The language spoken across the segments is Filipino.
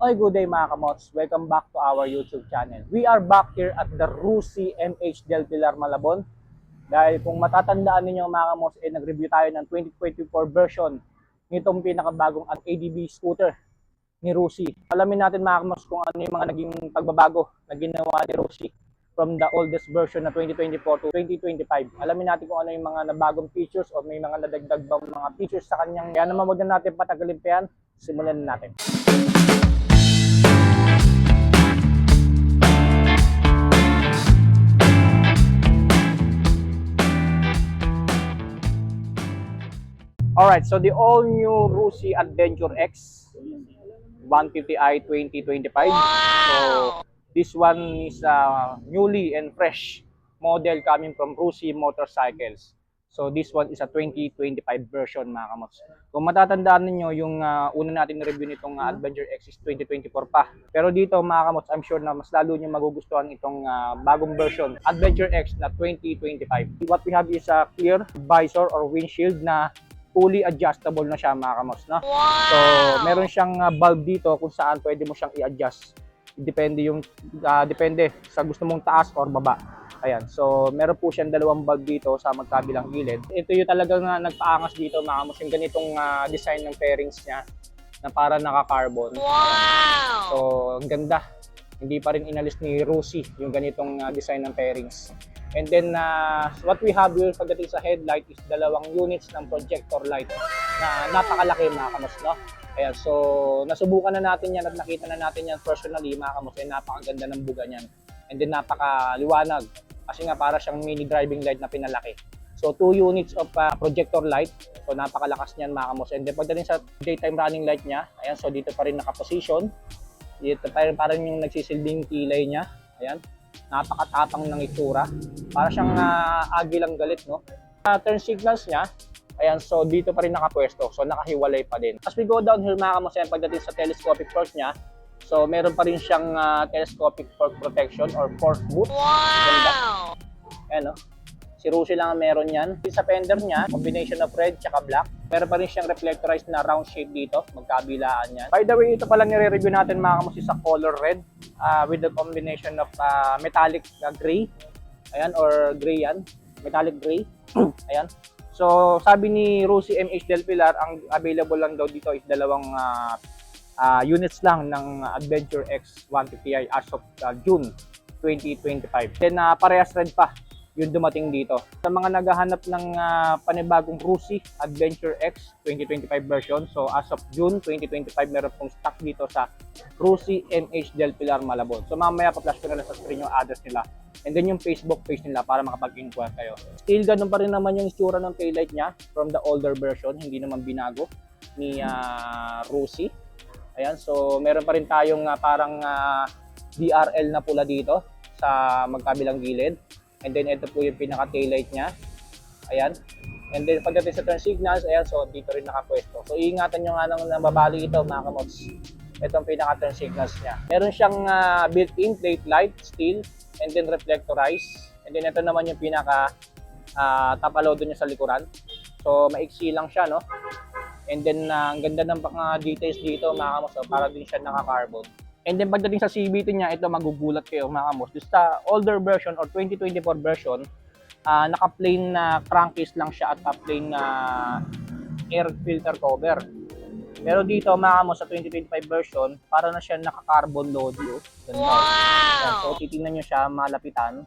Oy, good day mga kamots. Welcome back to our YouTube channel. We are back here at the Rusi MH Del Pilar Malabon. Dahil kung matatandaan ninyo mga kamots, eh, nag-review tayo ng 2024 version nitong pinakabagong at ADB scooter ni Rusi. Alamin natin mga kamots kung ano yung mga naging pagbabago na ginawa ni Rusi from the oldest version na 2024 to 2025. Alamin natin kung ano yung mga nabagong features o may mga nadagdag bang mga features sa kanyang. Kaya naman huwag na natin patagalin pa yan. Simulan na natin. Alright, so the all new Rusi Adventure X 150i 2025. So this one is uh, newly and fresh model coming from Rusi Motorcycles. So this one is a 2025 version mga kamos. Kung matatandaan ninyo yung uh, una natin review nitong uh, Adventure X is 2024 pa. Pero dito mga kamos, I'm sure na mas lalo nyo magugustuhan itong uh, bagong version Adventure X na 2025. What we have is a clear visor or windshield na fully adjustable na siya mga kamos. No? So meron siyang uh, bulb dito kung saan pwede mo siyang i-adjust. Depende yung uh, depende sa gusto mong taas or baba. Ayan, so meron po siyang dalawang bulb dito sa magkabilang gilid. Ito yung talagang uh, nagpaangas dito mga kamos, yung ganitong uh, design ng fairings niya na para naka-carbon. Wow! So, ang ganda. Hindi pa rin inalis ni Rusi yung ganitong uh, design ng pairings. And then, uh, what we have here pagdating sa headlight is dalawang units ng projector light na napakalaki mga kamos, no? Ayan, so nasubukan na natin yan at nakita na natin yan personally mga kamos, ay napakaganda ng buga niyan. And then napakaliwanag kasi nga para siyang mini driving light na pinalaki. So two units of uh, projector light. So napakalakas niyan mga kamos. And then pagdating sa daytime running light niya, ayan, so dito pa rin nakaposition. Dito pa rin parang yung nagsisilbing kilay niya. Ayan, napakatapang ng itsura. Para siyang uh, agilang galit, no? Uh, turn signals niya, ayan, so dito pa rin nakapwesto. So nakahiwalay pa din. As we go down here mga kamos, ayan, pagdating sa telescopic fork niya, so meron pa rin siyang uh, telescopic fork protection or fork boot. Wow! Ayan, no? Si Rusi lang ang meron yan. Sa fender niya, combination of red tsaka black. Meron pa rin siyang reflectorized na round shape dito. Magkabilaan yan. By the way, ito pala nire-review natin mga kamusi sa color red uh, with the combination of uh, metallic na gray. Ayan, or gray yan. Metallic gray. Ayan. So, sabi ni Rusi MH Del Pilar, ang available lang daw dito is dalawang uh, uh, units lang ng Adventure X 150i as of uh, June 2025. Then, uh, parehas red pa yung dumating dito. Sa mga naghahanap ng uh, panibagong Rusi Adventure X 2025 version, so as of June 2025, meron pong stock dito sa Rusi MH Del Pilar Malabon. So mamaya pa-flash ko na lang sa screen yung address nila. And then yung Facebook page nila para makapag-inquire kayo. Still, ganun pa rin naman yung itsura ng taillight niya from the older version. Hindi naman binago ni uh, Rusi. Ayan, so meron pa rin tayong uh, parang uh, DRL na pula dito sa magkabilang gilid. And then ito po yung pinaka taillight niya. Ayan. And then pagdating sa turn signals, ayan, so dito rin nakapwesto. So iingatan nyo nga nang nababali ito mga kamots. Ito ang pinaka turn signals niya. Meron siyang uh, built-in plate light, steel, and then reflectorized. And then ito naman yung pinaka uh, top load niya sa likuran. So maiksi lang siya, no? And then uh, ang ganda ng mga details dito mga kamots. So, para din siya naka-carbon. And then pagdating sa CVT niya, ito magugulat kayo mga kamos. Just sa older version or 2024 version, uh, naka-plain na crankcase lang siya at naka-plain na air filter cover. Pero dito mga kamos sa 2025 version, para na siya naka-carbon load. Oh. Ganda. Ayan, so Wow! titingnan niyo siya malapitan.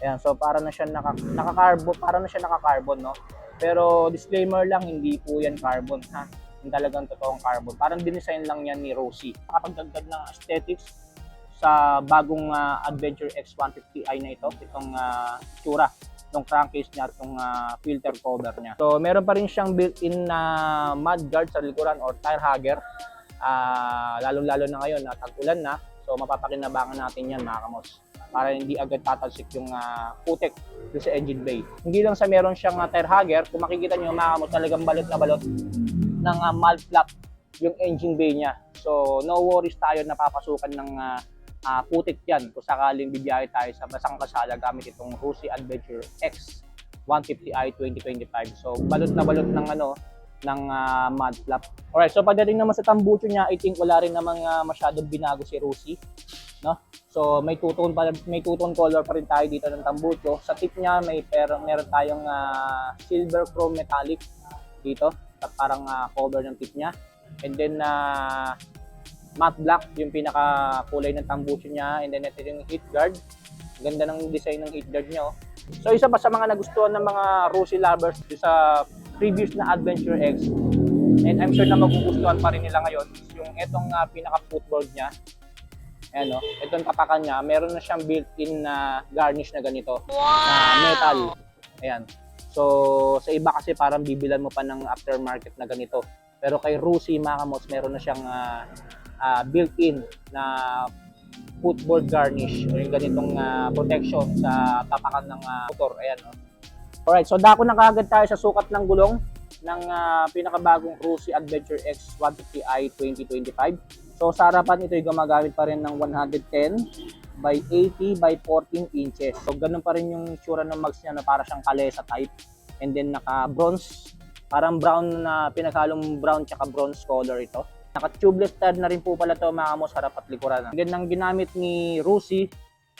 Ayan, so para na siya naka, naka-carbon, para na siya naka-carbon, no? Pero disclaimer lang, hindi po yan carbon, ha? Yung talagang totoong carbon. Parang dinesign lang yan ni Rosie. Nakapagdagdag ng aesthetics sa bagong uh, Adventure X150i na ito, itong uh, tsura ng crankcase niya, itong uh, filter cover niya. So, meron pa rin siyang built-in na uh, mud guard sa likuran or tire hugger. Uh, lalong-lalo na ngayon na tag-ulan na. So, mapapakinabangan natin yan mga kamos para hindi agad tatalsik yung uh, putek sa engine bay. Hindi lang sa meron siyang uh, tire hugger, kung makikita nyo mga kamos talagang balot na balot ng uh, mud flap yung engine bay niya. So, no worries tayo na papasukan ng uh, uh, putik yan kung sakaling bibiyahe tayo sa basang kasala gamit itong Rusi Adventure X 150i 2025. So, balot na balot ng ano ng uh, mud flap. Alright, so pagdating naman sa tambucho niya, I think wala rin namang uh, masyadong binago si Rusi. No? So may two-tone pa may two-tone color pa rin tayo dito ng tambucho. Sa tip niya may pero meron tayong uh, silver chrome metallic dito, parang uh, cover ng tip niya. And then uh, matte black yung pinaka kulay ng tambucho niya and then ito yung heat guard. Ganda ng design ng heat guard niya. Oh. So isa pa sa mga nagustuhan ng mga Rusi lovers sa previous na Adventure X and I'm sure na magugustuhan pa rin nila ngayon is yung etong uh, pinaka footboard niya Ayan o, itong tapakan niya, meron na siyang built-in na garnish na ganito, na metal. Ayan. So, sa iba kasi parang bibilan mo pa ng aftermarket na ganito. Pero kay Rusi Makamos, meron na siyang uh, uh, built-in na footboard garnish o yung ganitong uh, protection sa tapakan ng uh, motor. Ayan o. Alright, so dako na kaagad tayo sa sukat ng gulong ng uh, pinakabagong Cruzy Adventure X 150i 2025. So sa harapan ito ay gumagamit pa rin ng 110 by 80 by 14 inches. So ganun pa rin yung tsura ng mags niya na para siyang kalesa type. And then naka bronze, parang brown na pinaghalong brown tsaka bronze color ito. Naka tubeless tire na rin po pala to mga kamos harap at likuran. And then ang ginamit ni Rusi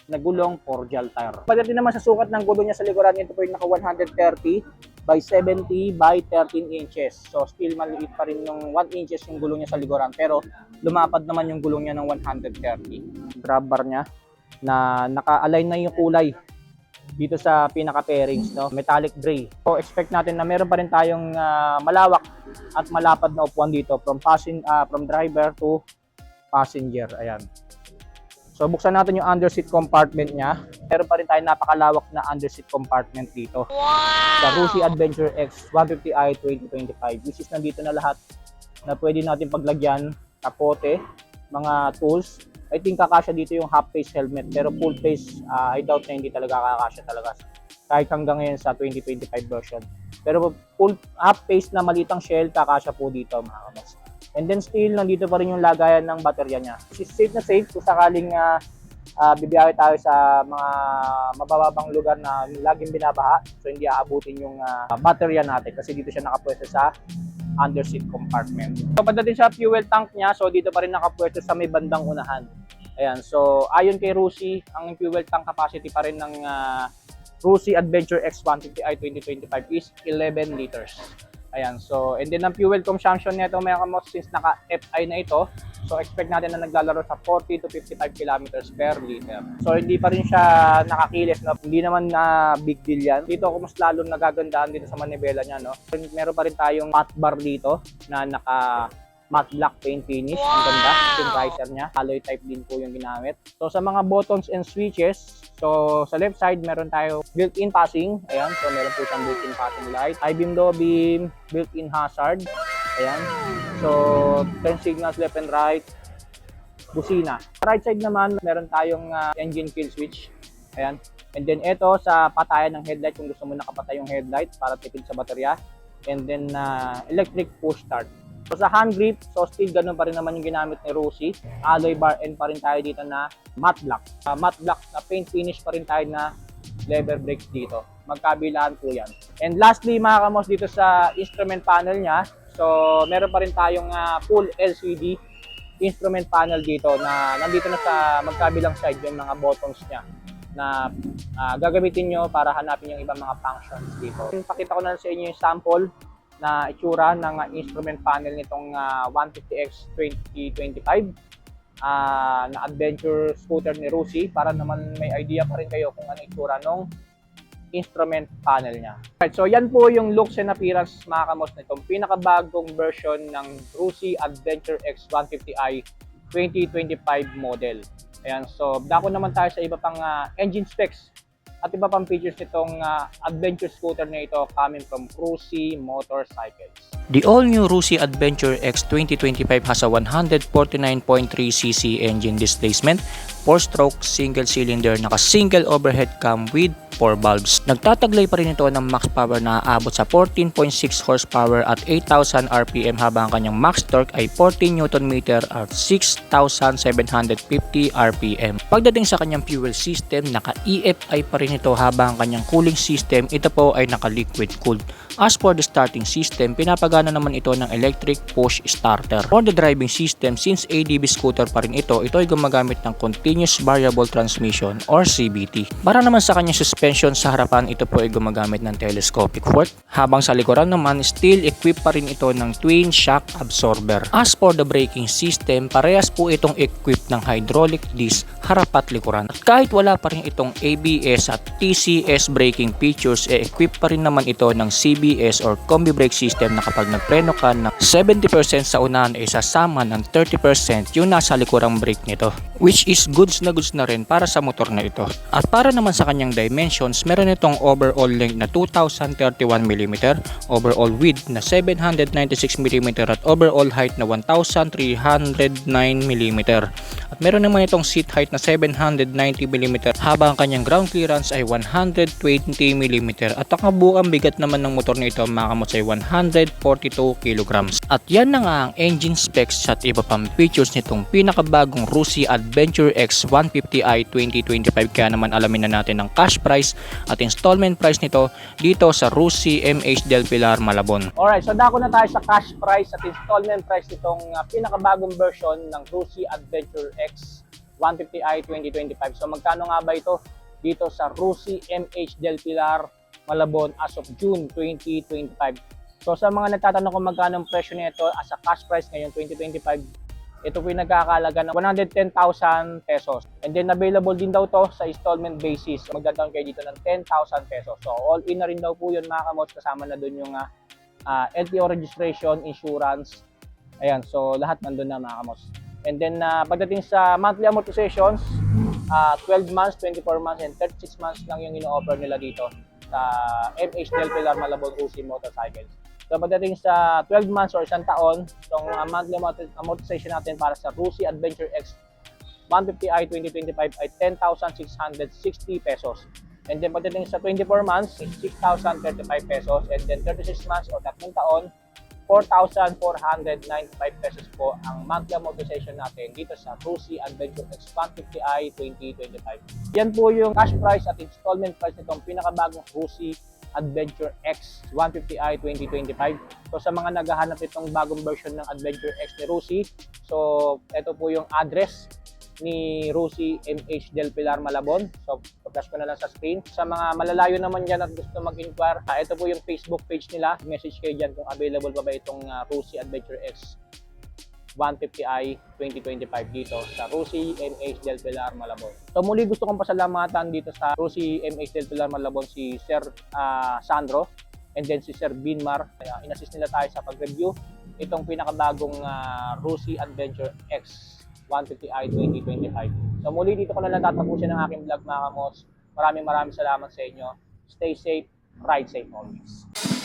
na gulong Forgel tire. Pagdating naman sa sukat ng gulong niya sa likuran, ito po yung naka 130 by 70 by 13 inches. So still maliit pa rin yung 1 inches yung gulong niya sa likuran pero lumapad naman yung gulong niya ng 130. Grab bar niya na naka-align na yung kulay dito sa pinaka pairings no metallic gray so expect natin na meron pa rin tayong uh, malawak at malapad na upuan dito from passing uh, from driver to passenger ayan So buksan natin yung underseat compartment niya. Meron pa rin tayong napakalawak na underseat compartment dito. Wow! Sa Rusi Adventure X 150i 2025 which is nandito na lahat na pwede natin paglagyan, kapote, mga tools. I think kakasya dito yung half face helmet pero full face uh, I doubt na hindi talaga kakasya talaga kahit hanggang ngayon sa 2025 version. Pero full half face na malitang shell kakasya po dito mga kamos. And then still, nandito pa rin yung lagayan ng baterya niya. Safe na safe kung sakaling uh, uh, bibiyahe tayo sa mga mabababang lugar na laging binabaha. So hindi aabutin yung uh, baterya natin kasi dito siya nakapwesto sa underseat compartment. So pagdating sa fuel tank niya, so dito pa rin nakapwesto sa may bandang unahan. Ayan, so ayon kay Rusi, ang fuel tank capacity pa rin ng uh, Rusi Adventure X150i 2025 is 11 liters. Ayan, so, and then ang fuel consumption nito mga kamos, since naka-FI na ito, so expect natin na naglalaro sa 40 to 55 kilometers per liter. So, hindi pa rin siya nakakilis, no? hindi naman na big deal yan. Dito ako mas lalong nagagandahan dito sa manibela niya, no? Meron pa rin tayong mat bar dito na naka matte black paint finish. Ang ganda. Yung visor niya. Alloy type din po yung ginamit. So sa mga buttons and switches, so sa left side meron tayo built-in passing. Ayan. So meron po siyang built-in passing light. High beam, low beam, built-in hazard. Ayan. So turn signals left and right. Busina. Right side naman, meron tayong uh, engine kill switch. Ayan. And then ito sa patayan ng headlight kung gusto mo nakapatay yung headlight para tipid sa baterya. And then uh, electric push start. So sa hand grip, so still ganun pa rin naman yung ginamit ni Rusi. Alloy bar end pa rin tayo dito na matte black. Uh, matte black na paint finish pa rin tayo na lever brakes dito. Magkabilaan po yan. And lastly mga kamos dito sa instrument panel niya, so meron pa rin tayong uh, full LCD instrument panel dito na nandito na sa magkabilang side yung mga buttons niya na uh, gagamitin nyo para hanapin yung ibang mga functions dito. Pakita ko na sa inyo yung sample na itsura ng instrument panel nitong uh, 150X 2025 uh, na adventure scooter ni Rusi para naman may idea pa rin kayo kung ano itsura ng instrument panel niya. Right, so yan po yung looks and appearance mga kamos nitong pinakabagong version ng Rusi Adventure X 150i 2025 model. Ayan, so dako naman tayo sa iba pang uh, engine specs at iba pang features nitong uh, adventure scooter na ito coming from Cruzy Motorcycles. The all-new Rusi Adventure X 2025 has a 149.3cc engine displacement, 4-stroke single-cylinder naka-single overhead cam with 4 valves. Nagtataglay pa rin ito ng max power na aabot sa 14.6 horsepower at 8,000 RPM habang ang kanyang max torque ay 14 Nm at 6,750 RPM. Pagdating sa kanyang fuel system, naka-EFI pa rin ito habang ang kanyang cooling system ito po ay naka-liquid cooled. As for the starting system, pinapagana naman ito ng electric push starter. For the driving system, since ADB scooter pa rin ito, ito ay gumagamit ng continuous variable transmission or CVT. Para naman sa kanyang suspension sa harapan, ito po ay gumagamit ng telescopic fork. Habang sa likuran naman, still equipped pa rin ito ng twin shock absorber. As for the braking system, parehas po itong equipped ng hydraulic disc harap at likuran. At kahit wala pa rin itong ABS at TCS braking features, e equipped pa rin naman ito ng CBS or combi brake system na kapag nagpreno ka ng 70% sa unahan ay sasama ng 30% yung nasa likurang brake nito. Which is goods na goods na rin para sa motor na ito. At para naman sa kanyang dimensions, meron itong overall length na 2031mm, overall width na 796mm at overall height na 1309mm. At meron naman itong seat height na 790mm habang ang kanyang ground clearance ay 120mm at ang kabuang bigat naman ng motor na ito mga kamots ay 142 kg. At yan na nga ang engine specs at iba pang features nitong pinakabagong Rusi Adventure X 150i 2025 kaya naman alamin na natin ang cash price at installment price nito dito sa Rusi MH Del Pilar Malabon. Alright, so dako na tayo sa cash price at installment price nitong uh, pinakabagong version ng Rusi Adventure X 150i 2025. So magkano nga ba ito dito sa Rusi MH Del Pilar Malabon as of June 2025. So sa mga nagtatanong kung magkano ang presyo nito as a cash price ngayon 2025, ito po yung nagkakalaga ng 110,000 pesos. And then available din daw to sa installment basis. Magdadaan kayo dito ng 10,000 pesos. So all in na rin daw po yun mga kamots. Kasama na dun yung uh, uh, LTO registration, insurance. Ayan, so lahat nandun na mga kamos. And then uh, pagdating sa monthly amortizations, uh, 12 months, 24 months, and 36 months lang yung ino-offer nila dito sa MH Del Pilar Malabon Uzi Motorcycles. So pagdating sa 12 months or isang taon, itong uh, monthly amorti- amortization natin para sa Rusi Adventure X 150i 2025 ay 10,660 pesos. And then pagdating sa 24 months, is 6,035 pesos. And then 36 months o tatlong taon, 4,495 pesos po ang monthly amortization natin dito sa Rusi Adventure X 150i 2025. Yan po yung cash price at installment price nitong pinakabagong Rusi Adventure X 150i 2025. So sa mga naghahanap itong bagong version ng Adventure X ni Rusi, so ito po yung address ni Rusi MH Del Pilar Malabon. So, flash ko na lang sa screen. Sa mga malalayo naman dyan at gusto mag-inquire, ah, ito po yung Facebook page nila. Message kayo dyan kung available pa ba itong uh, Rusi Adventure X 150i 2025 dito sa Rusi MH Del Pilar Malabon. So muli gusto kong pasalamatan dito sa Rusi MH Del Pilar Malabon si Sir ah, Sandro and then si Sir Binmar. Kaya inassist nila tayo sa pag-review itong pinakabagong uh, Rusi Adventure X 150i 2025. So muli dito ko na lang tatapusin ang aking vlog mga kamos. Maraming maraming salamat sa inyo. Stay safe, ride safe always.